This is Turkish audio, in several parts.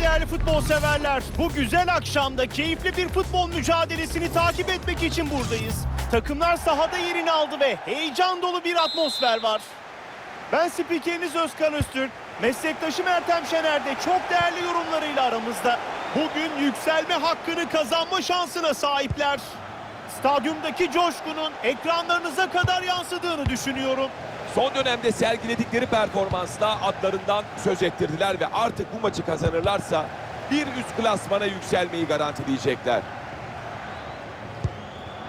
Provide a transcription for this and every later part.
değerli futbol severler. Bu güzel akşamda keyifli bir futbol mücadelesini takip etmek için buradayız. Takımlar sahada yerini aldı ve heyecan dolu bir atmosfer var. Ben spikeriniz Özkan Öztürk. Meslektaşım Ertem Şener de çok değerli yorumlarıyla aramızda. Bugün yükselme hakkını kazanma şansına sahipler. Stadyumdaki coşkunun ekranlarınıza kadar yansıdığını düşünüyorum. Son dönemde sergiledikleri performansla adlarından söz ettirdiler ve artık bu maçı kazanırlarsa bir üst klasmana yükselmeyi garantileyecekler.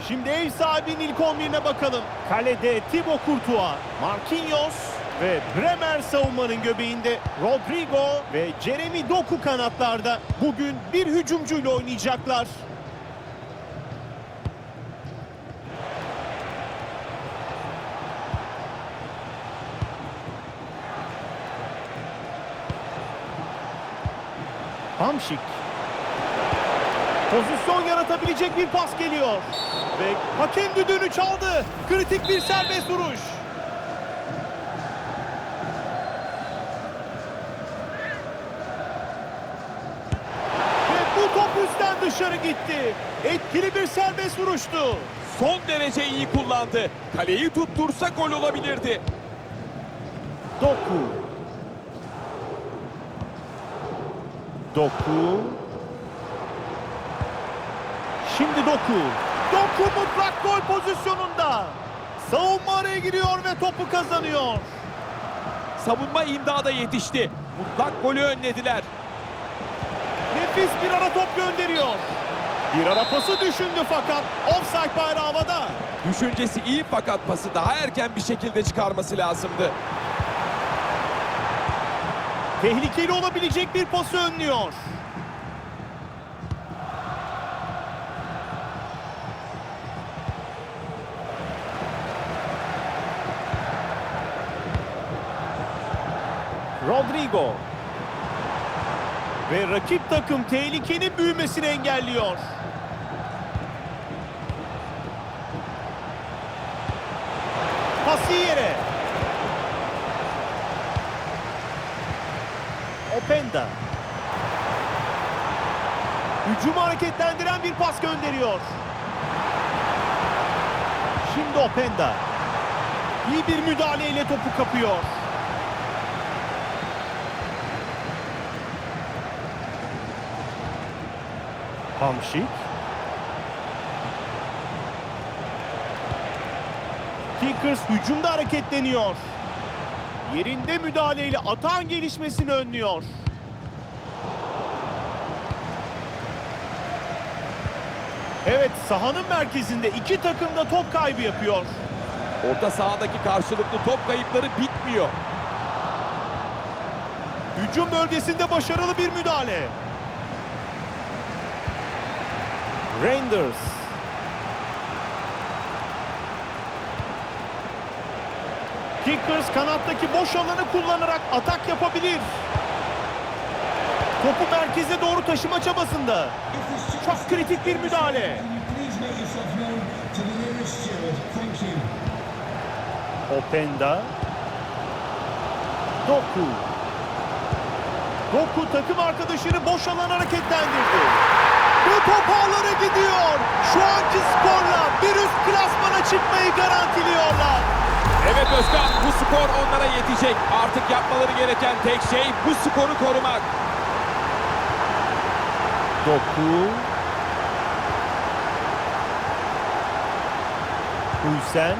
Şimdi ev sahibinin ilk 11'ine bakalım. Kalede Thibaut Courtois, Marquinhos ve Bremer savunmanın göbeğinde Rodrigo ve Jeremy Doku kanatlarda bugün bir hücumcuyla oynayacaklar. Hamşik Pozisyon yaratabilecek bir pas geliyor. Ve hakem düdüğünü çaldı. Kritik bir serbest vuruş. Ve bu top üstten dışarı gitti. Etkili bir serbest vuruştu. Son derece iyi kullandı. Kaleyi tuttursa gol olabilirdi. Doku. Doku. Şimdi Doku. Doku mutlak gol pozisyonunda. Savunma araya giriyor ve topu kazanıyor. Savunma imdada yetişti. Mutlak golü önlediler. Nefis bir ara top gönderiyor. Bir ara pası düşündü fakat offside bayrağı havada. Düşüncesi iyi fakat pası daha erken bir şekilde çıkarması lazımdı. Tehlikeli olabilecek bir pası önlüyor. Rodrigo. Ve rakip takım tehlikenin büyümesini engelliyor. Pası yere. Openda. Hücumu hareketlendiren bir pas gönderiyor. Şimdi Openda. İyi bir müdahaleyle topu kapıyor. Hamşik. Kickers hücumda hareketleniyor. Yerinde müdahaleyle atağın gelişmesini önlüyor. Evet sahanın merkezinde iki takım da top kaybı yapıyor. Orta sahadaki karşılıklı top kayıpları bitmiyor. Hücum bölgesinde başarılı bir müdahale. Rangers. Kickers kanattaki boş alanı kullanarak atak yapabilir. Topu merkeze doğru taşıma çabasında. Çok kritik bir müdahale. Openda. Doku. Doku takım arkadaşını boş alan hareketlendirdi. Bu top gidiyor. Şu anki skorla bir üst klasmana çıkmayı garantiliyorlar. Evet Özkan bu skor onlara yetecek. Artık yapmaları gereken tek şey bu skoru korumak. Doku. Hülsen.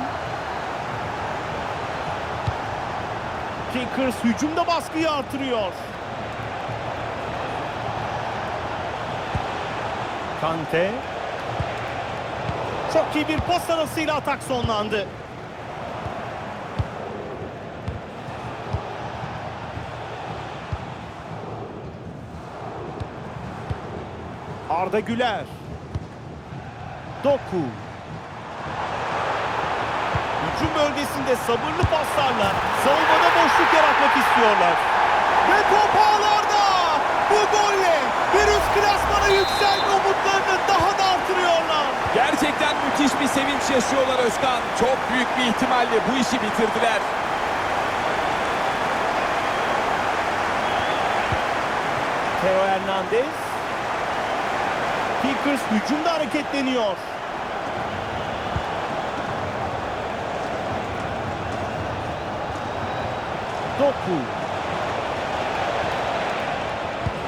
Kickers hücumda baskıyı artırıyor. Kante. Çok iyi bir pas arasıyla atak sonlandı. Arda Güler. Doku. Hücum bölgesinde sabırlı paslarla savunmada boşluk yaratmak istiyorlar. Ve top ağlarda. Bu golle bir üst klasmana yükselme umutlarını daha da artırıyorlar. Gerçekten müthiş bir sevinç yaşıyorlar Özkan. Çok büyük bir ihtimalle bu işi bitirdiler. Theo Hernandez. Kickers hücumda hareketleniyor. Doku.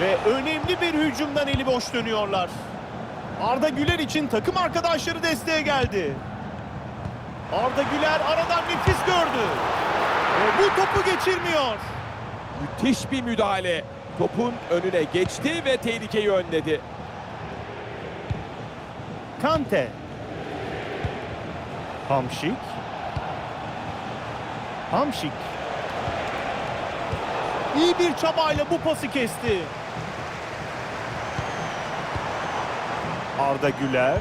Ve önemli bir hücumdan eli boş dönüyorlar. Arda Güler için takım arkadaşları desteğe geldi. Arda Güler aradan nefis gördü. Ve bu topu geçirmiyor. Müthiş bir müdahale. Topun önüne geçti ve tehlikeyi önledi. Kante. Hamşik. Hamşik. İyi bir çabayla bu pası kesti. Arda Güler.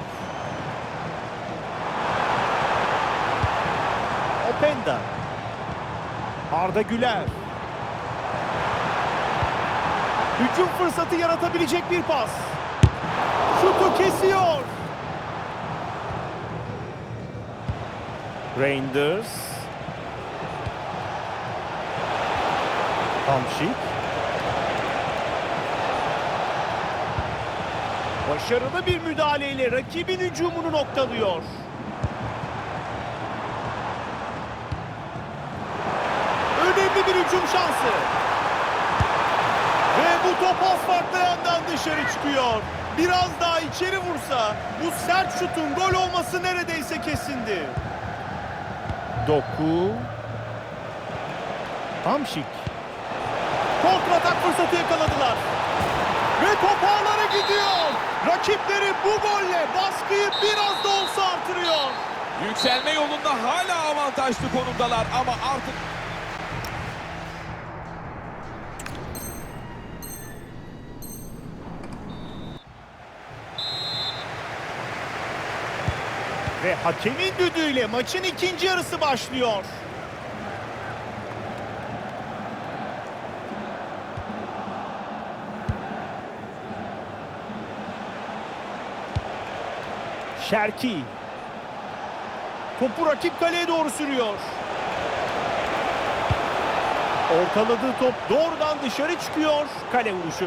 Openda. Arda Güler. Hücum fırsatı yaratabilecek bir pas. Şutu kesiyor. Reinders. Hamşik. Başarılı bir müdahaleyle rakibin hücumunu noktalıyor. Önemli bir hücum şansı. Ve bu top az farklı dışarı çıkıyor. Biraz daha içeri vursa bu sert şutun gol olması neredeyse kesindi. Doku. Hamşik. Kontratak fırsatı yakaladılar. Ve top ağlara gidiyor. Rakipleri bu golle baskıyı biraz da olsa artırıyor. Yükselme yolunda hala avantajlı konumdalar ama artık Ve hakemin düdüğüyle maçın ikinci yarısı başlıyor. Şerki. Topu rakip kaleye doğru sürüyor. Ortaladığı top doğrudan dışarı çıkıyor. Kale vuruşu.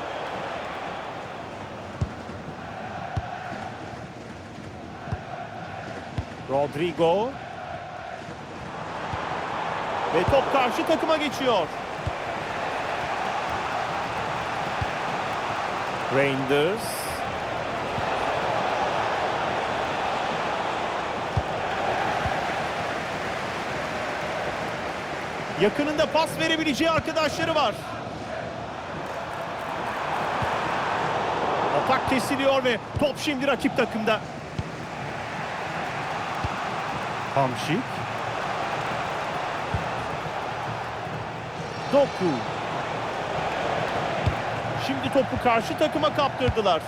Rodrigo. Ve top karşı takıma geçiyor. Reinders. Yakınında pas verebileceği arkadaşları var. Atak kesiliyor ve top şimdi rakip takımda. Hamşik. Doku. Şimdi topu karşı takıma kaptırdılar.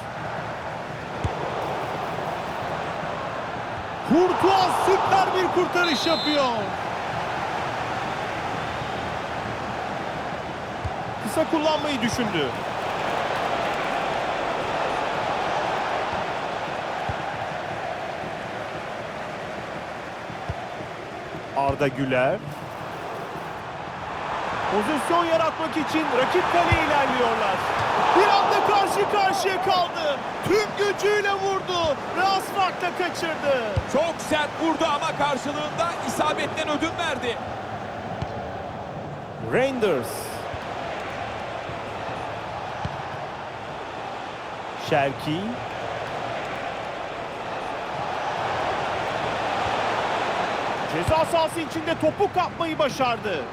Kurtuğa süper bir kurtarış yapıyor. Kısa kullanmayı düşündü. Arda Güler. Pozisyon yaratmak için rakip kaleye ilerliyorlar. Bir anda karşı karşıya kaldı. Tüm gücüyle vurdu az farkla kaçırdı. çok sert vurdu ama karşılığında isabetten ödün verdi. Reinders. Şerki. Ceza sahası içinde topu kapmayı başardı.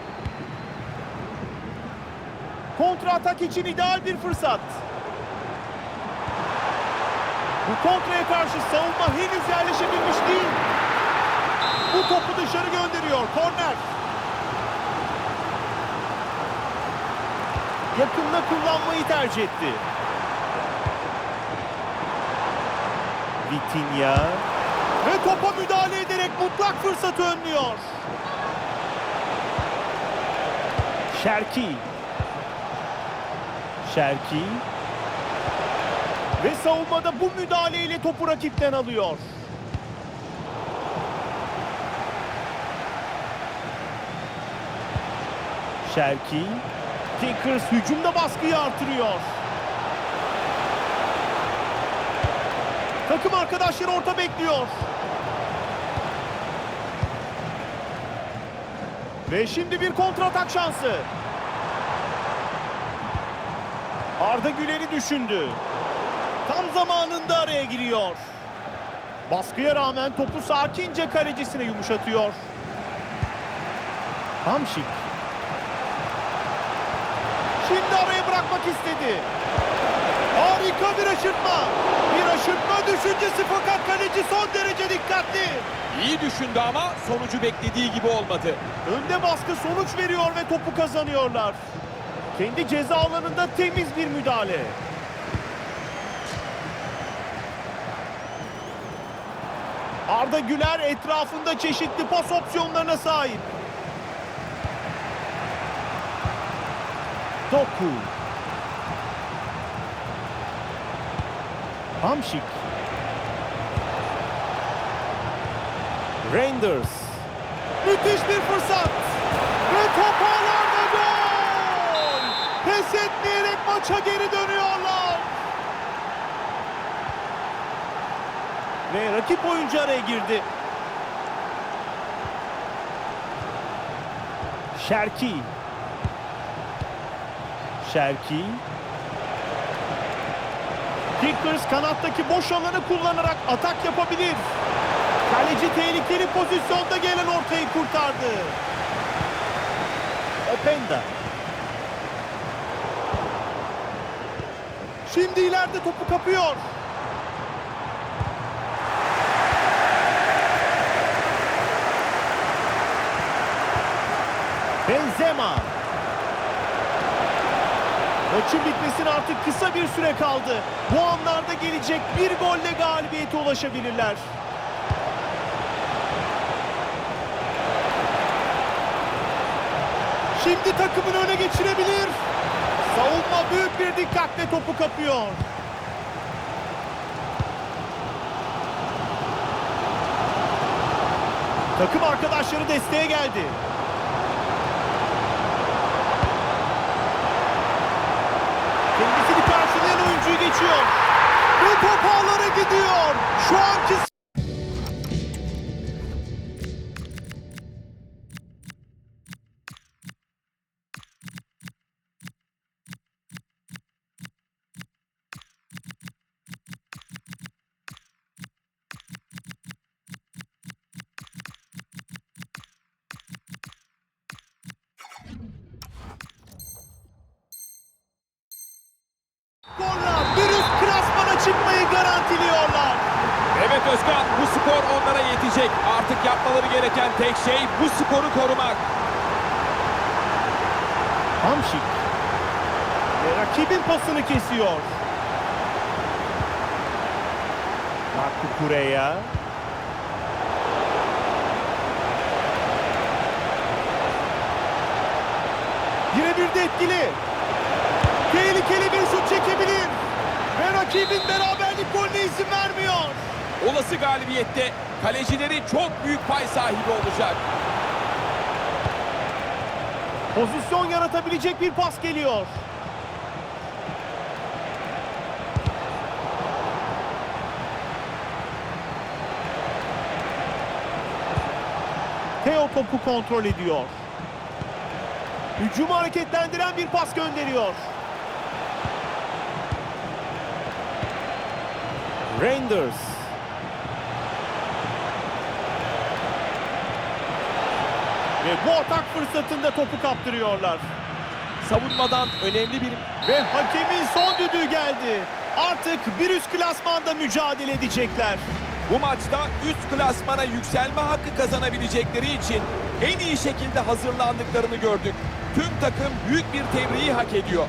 Kontra atak için ideal bir fırsat. Bu kontraya karşı savunma henüz yerleşebilmiş değil. Bu topu dışarı gönderiyor. Korner. yakında kullanmayı tercih etti. Vitinha ve topa müdahale ederek mutlak fırsatı önlüyor. Şerki. Şerki. Ve savunmada bu müdahaleyle topu rakipten alıyor. Şerki. Kickers hücumda baskıyı artırıyor. Takım arkadaşları orta bekliyor. Ve şimdi bir kontratak şansı. Arda Güler'i düşündü. Tam zamanında araya giriyor. Baskıya rağmen topu sakince kalecisine yumuşatıyor. Hamşik. Şimdi araya bırakmak istedi. Harika bir aşırtma. Bir aşırtma düşüncesi fakat kaleci son derece dikkatli. İyi düşündü ama sonucu beklediği gibi olmadı. Önde baskı sonuç veriyor ve topu kazanıyorlar. Kendi ceza alanında temiz bir müdahale. Arda Güler etrafında çeşitli pas opsiyonlarına sahip. Doku. Hamşik. Reinders. Müthiş bir fırsat. Ve top ağlarda gol. Pes etmeyerek maça geri dönüyorlar. Ve rakip oyuncu araya girdi. Şerki. Şerki. Kickers kanattaki boş alanı kullanarak atak yapabilir. Kaleci tehlikeli pozisyonda gelen ortayı kurtardı. Openda. Şimdi ileride topu kapıyor. Benzema. Maçın bitmesine artık kısa bir süre kaldı. Bu anlarda gelecek bir golle galibiyete ulaşabilirler. Şimdi takımını öne geçirebilir. Savunma büyük bir dikkatle topu kapıyor. Takım arkadaşları desteğe geldi. Kendisini karşılayan oyuncuyu geçiyor. Ve top ağlara gidiyor. Şu anki Özkan bu skor onlara yetecek. Artık yapmaları gereken tek şey bu skoru korumak. Hamşik. Ve rakibin pasını kesiyor. Marco Kureya. Birebir de etkili. Tehlikeli bir şut çekebilir. Ve rakibin beraberlik golüne izin vermiyor. Olası galibiyette kalecileri çok büyük pay sahibi olacak. Pozisyon yaratabilecek bir pas geliyor. Theo topu kontrol ediyor. Hücumu hareketlendiren bir pas gönderiyor. Reinders. Ve bu atak fırsatında topu kaptırıyorlar. Savunmadan önemli bir Ve hakemin son düdüğü geldi. Artık bir üst klasmanda mücadele edecekler. Bu maçta üst klasmana yükselme hakkı kazanabilecekleri için en iyi şekilde hazırlandıklarını gördük. Tüm takım büyük bir tebriği hak ediyor.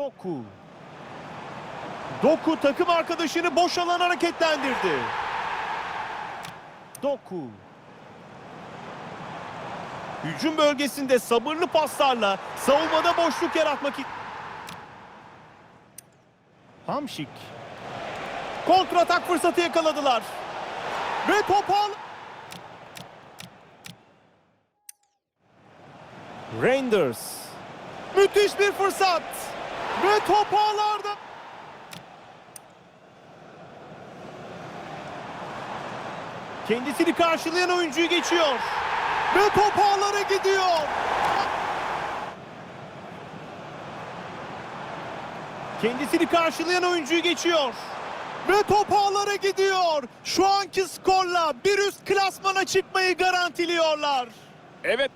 Doku. Doku takım arkadaşını boş alan hareketlendirdi. Doku. Hücum bölgesinde sabırlı paslarla savunmada boşluk yaratmak. Hamşik. Kontratak fırsatı yakaladılar. Ve top al. Reinders. Müthiş bir fırsat. Ve top ağlarda. Kendisini karşılayan oyuncuyu geçiyor. Ve top ağlara gidiyor. Kendisini karşılayan oyuncuyu geçiyor. Ve top ağlara gidiyor. Şu anki skorla bir üst klasmana çıkmayı garantiliyorlar. Evet